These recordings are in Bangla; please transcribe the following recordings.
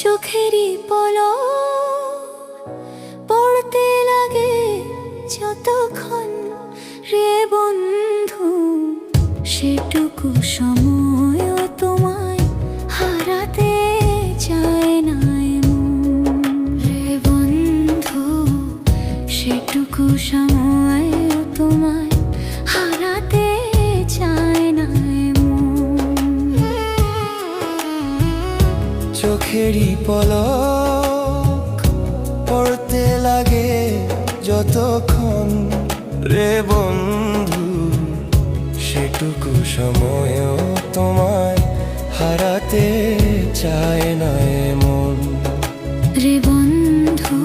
চোখেরই পল পড়তে লাগে যতক্ষণ রে বন্ধু, সেটুকু সময় তোমায় হারাতে চায় না। রে বন্ধু, সেটুকু সময় তোমায় চোখেরই পলক পড়তে লাগে যতক্ষণ। রে বন্ধু, সেটুকু সময়ও তোমায় হারাতে চায় না এমন। রে বন্ধু,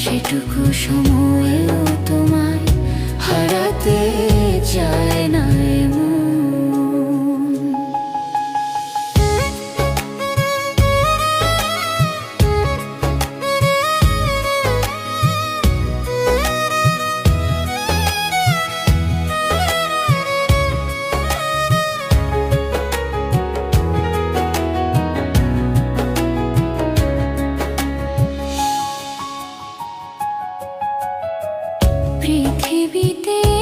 সেটুকু সময়ও তোমায় হারাতে চায় পৃথিবীতে